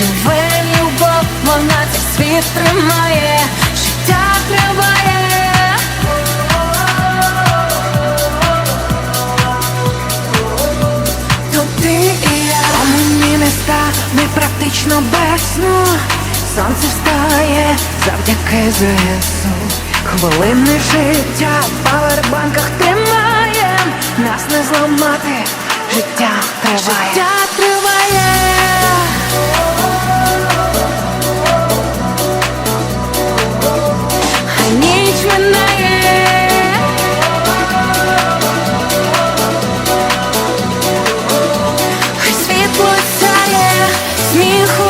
живе любов, вона цей світ тримає, життя триває. То ти і я мені міста, ми практично без Сонце встає завдяки ЗСУ Хвилини життя в павербанках тримає. нас не зламати життя. сміху.